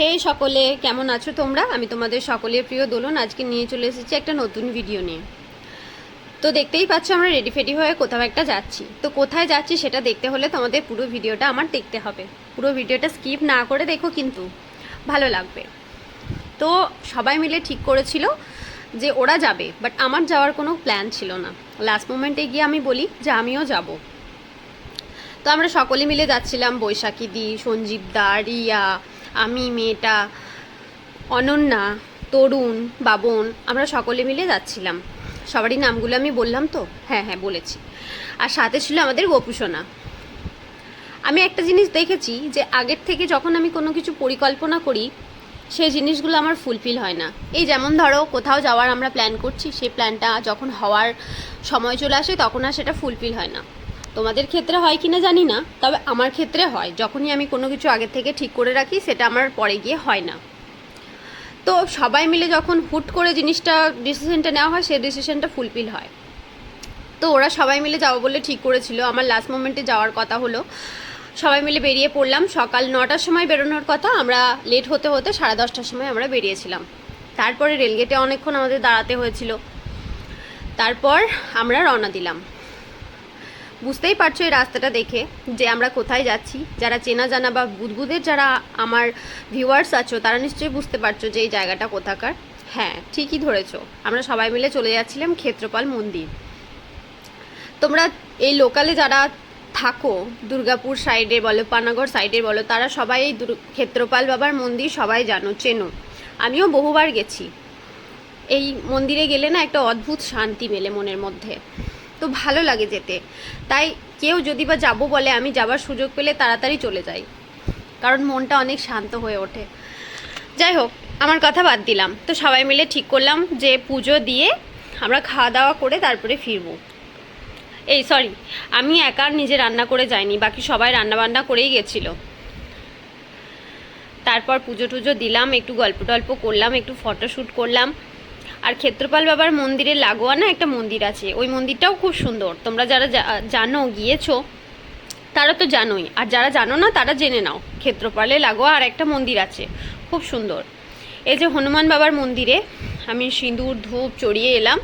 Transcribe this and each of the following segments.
হে সকলে, কেমন আছো তোমরা? আমি তোমাদের সকলের প্রিয় দোলন আজকে নিয়ে চলে এসেছি একটা নতুন ভিডিও নিয়ে। তো দেখতেই পাচ্ছ আমরা রেডি ফেডি হয়ে কোথাও একটা যাচ্ছি। তো কোথায় যাচ্ছি সেটা দেখতে হলে তোমাদের পুরো ভিডিওটা আমার দেখতে হবে। পুরো ভিডিওটা স্কিপ না করে দেখো কিন্তু ভালো লাগবে। তো সবাই মিলে ঠিক করেছিল যে ওরা যাবে বাট আমার যাওয়ার কোনো প্ল্যান ছিল না। লাস্ট মোমেন্টে গিয়ে আমি বলি যে আমিও যাব। তো আমরা সকলে মিলে যাচ্ছিলাম বৈশাখী দি, সঞ্জীব দা, রিয়া আমি, মেয়েটা, অনন্যা, তরুণ, বাবন, আমরা সকলে মিলে যাচ্ছিলাম। সবারই নামগুলো আমি বললাম তো? হ্যাঁ হ্যাঁ বলেছি। আর সাথে ছিল আমাদের গোপুসোনা। আমি একটা জিনিস দেখেছি যে আগের থেকে যখন আমি কোনো কিছু পরিকল্পনা করি, সেই জিনিসগুলো আমার ফুলফিল হয় না। এই যেমন ধরো, কোথাও যাওয়ার আমরা প্ল্যান করছি সেই প্ল্যানটা যখন হওয়ার সময় চলে আসে, তখন আর সেটা ফুলফিল হয় না। তোমাদের ক্ষেত্রে হয় কি না জানি না, তবে আমার ক্ষেত্রে হয়। যখনই আমি কোনো কিছু আগের থেকে ঠিক করে রাখি, সেটা আমার পরে গিয়ে হয় না। তো সবাই মিলে যখন হুট করে জিনিসটা ডিসিশনটা নেওয়া হয়, সেই ডিসিশনটা ফুলফিল হয়। তো ওরা সবাই মিলে যাব বলে ঠিক করেছিল। আমার লাস্ট মোমেন্টে যাওয়ার কথা হলো। সবাই মিলে বেরিয়ে পড়লাম। সকাল নটার সময় বেরোনোর কথা। আমরা লেট হতে হতে সাড়ে দশটার সময় আমরা বেরিয়েছিলাম। তারপরে রেলগেটে অনেকক্ষণ আমাদের দাঁড়াতে হয়েছিল। তারপর আমরা রওনা দিলাম। বুঝতেই পারছ এই রাস্তাটা দেখে যে আমরা কোথায় যাচ্ছি। যারা চেনা জানা বা বুদবুদের যারা আমার ভিউয়ার্স আছো, তারা নিশ্চয়ই বুঝতে পারছ যে এই জায়গাটা কোথাকার। হ্যাঁ ঠিকই ধরেছো। আমরা সবাই মিলে চলে যাচ্ছিলাম ক্ষেত্রপাল মন্দির। তোমরা এই লোকালে যারা থাকো, দুর্গাপুর সাইডে বলো, পানাগড় সাইডে বলো, তারা সবাই এই ক্ষেত্রপাল বাবার মন্দির সবাই জানো, চেনো। আমিও বহুবার গেছি। এই মন্দিরে গেলে না একটা অদ্ভুত শান্তি মেলে মনের মধ্যে। তো ভালো লাগে যেতে। তাই কেউ যদি বা যাব বলে আমি যাবার সুযোগ পেলে তাড়াতাড়ি চলে যাই। কারণ মনটা অনেক শান্ত হয়ে ওঠে। যাই হোক, আমার কথা বাদ দিলাম। তো সবাই মিলে ঠিক করলাম যে পুজো দিয়ে আমরা খাওয়া দাওয়া করে তারপরে ফিরবো। এই সরি আমি একা নিজে রান্না করে যাইনি, বাকি সবাই রান্না বান্না করেই গেছিল। তারপর পুজো টুজো দিলাম, একটু গল্প টল্প করলাম, একটু ফটোশ্যুট করলাম। আর ক্ষেত্রপাল বাবার মন্দিরের লাগোয়া না একটা মন্দির আছে, ওই মন্দিরটাও খুব সুন্দর। তোমরা যারা জানো, গিয়েছো, তারা তো জানোই। আর যারা জানো না, তারা জেনে নাও, ক্ষেত্রপালে লাগোয়া আর একটা মন্দির আছে, খুব সুন্দর। এই যে হনুমান বাবার মন্দিরে আমি সিঁদুর, ধূপ চড়িয়ে এলাম,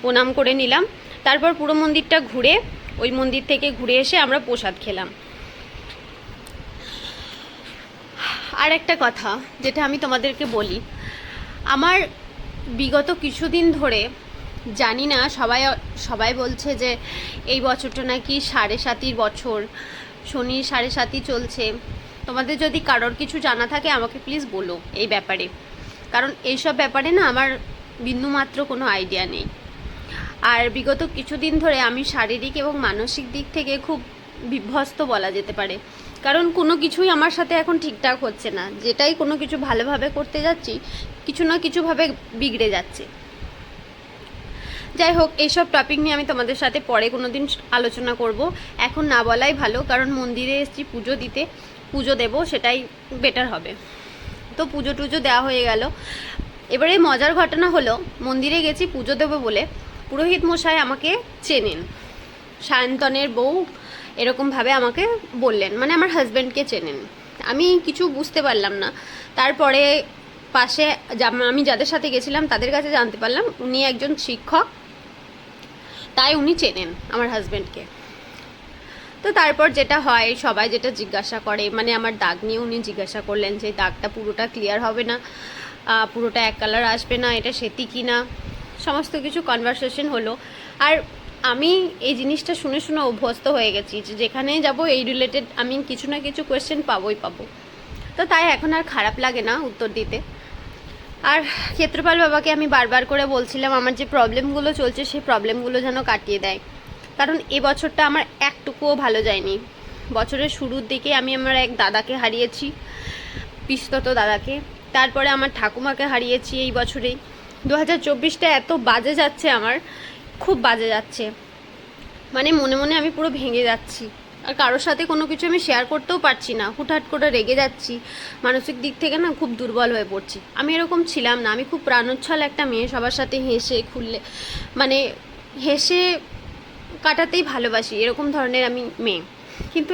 প্রণাম করে নিলাম, তারপর পুরো মন্দিরটা ঘুরে, ওই মন্দির থেকে ঘুরে এসে আমরা প্রসাদ খেলাম। আর একটা কথা, যেটা আমি তোমাদেরকে বলি, আমার বিগত কিছুদিন ধরে জানি না, সবাই সবাই বলছে যে এই বছরটা নাকি সাড়ে সাতির বছর। শনি সাড়ে সাতি চলছে। তোমাদের যদি কারোর কিছু জানা থাকে, আমাকে প্লিজ বলো এই ব্যাপারে। কারণ এইসব ব্যাপারে না আমার বিন্দুমাত্র কোনো আইডিয়া নেই। আর বিগত কিছুদিন ধরে আমি শারীরিক এবং মানসিক দিক থেকে খুব বিভ্যস্ত বলা যেতে পারে। কারণ কোনো কিছুই আমার সাথে এখন ঠিকঠাক হচ্ছে না। যেটাই কোনো কিছু ভালোভাবে করতে যাচ্ছি, কিছু না কিছুভাবে বিগড়ে যাচ্ছে। যাই হোক, এইসব টপিক নিয়ে আমি তোমাদের সাথে পরে কোনো দিন আলোচনা করব। এখন না বলাই ভালো, কারণ মন্দিরে এসেছি পুজো দিতে। পুজো দেব, সেটাই বেটার হবে। তো পুজো টুজো দেওয়া হয়ে গেল। এবারে মজার ঘটনা হলো, মন্দিরে গেছি পুজো দেবো বলে পুরোহিত মশাই আমাকে চেনেন। সায়ন্তনের বউ এরকমভাবে আমাকে বললেন। মানে আমার হাজব্যান্ডকে চেনেন। আমি কিছু বুঝতে পারলাম না। তারপরে পাশে আমি যাদের সাথে গেছিলাম, তাদের কাছে জানতে পারলাম, উনি একজন শিক্ষক। তাই উনি চেনেন আমার হাজব্যান্ডকে তো তারপর যেটা হয়, সবাই যেটা জিজ্ঞাসা করে মানে আমার দাগ নিয়ে উনি জিজ্ঞাসা করলেন যে দাগটা পুরোটা ক্লিয়ার হবে না? পুরোটা এক কালার আসবে না? এটা সেতি কি না সমস্ত কিছু কনভারসেশন হলো। আর আমি এই জিনিসটা শুনে শুনে অভ্যস্ত হয়ে গেছি যে যেখানেই যাব এই রিলেটেড আমি কিছু না কিছু কোয়েশ্চেন পাবোই পাবো। তো তাই এখন আর খারাপ লাগে না উত্তর দিতে। আর ক্ষেত্রপাল বাবাকে আমি বারবার করে বলছিলাম, আমার যে প্রবলেমগুলো চলছে সেই প্রবলেমগুলো যেন কাটিয়ে দেয়। কারণ এ বছরটা আমার একটুকুও ভালো যায়নি। বছরের শুরুর দিকে আমি আমার এক দাদাকে হারিয়েছি, পিস্তত দাদাকে। তারপরে আমার ঠাকুমাকে হারিয়েছি এই বছরেই। দু হাজার চব্বিশটা এত বাজে যাচ্ছে আমার খুব বাজে যাচ্ছে। মানে মনে মনে আমি পুরো ভেঙে যাচ্ছি। আর কারোর সাথে কোনো কিছু আমি শেয়ার করতেও পারছি না। হুটহাট করে রেগে যাচ্ছি। মানসিক দিক থেকে না খুব দুর্বল হয়ে পড়ছি। আমি এরকম ছিলাম না। আমি খুব প্রাণোচ্ছল একটা মেয়ে। সবার সাথে হেসে, খুললে মানে হেসে কাটাতেই ভালোবাসি। এরকম ধরনের আমি মেয়ে। কিন্তু